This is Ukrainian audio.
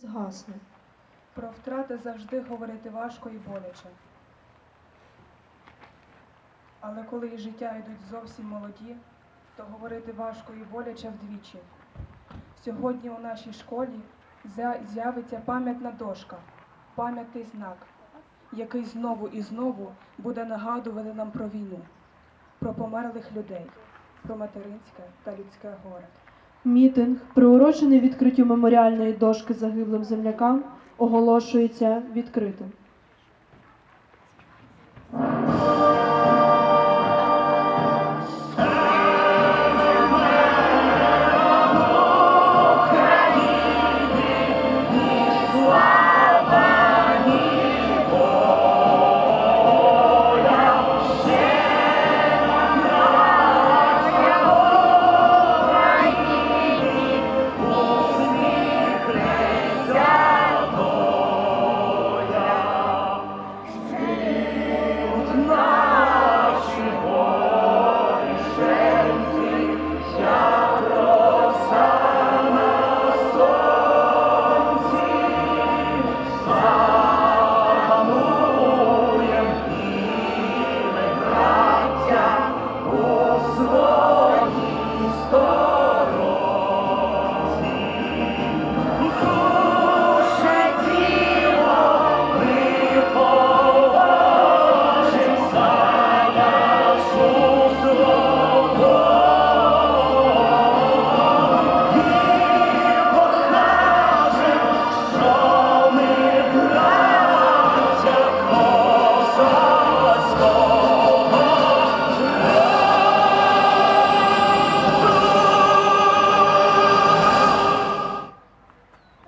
згасне. Про втрати завжди говорити важко і боляче. Але коли із життя йдуть зовсім молоді, то говорити важко і боляче вдвічі. Сьогодні у нашій школі з'явиться пам'ятна дошка, пам'ятний знак, який знову і знову буде нагадувати нам про війну, про померлих людей, про материнське та людське горе. Мітинг, приурочений відкриттю меморіальної дошки загиблим землякам, оголошується відкритим.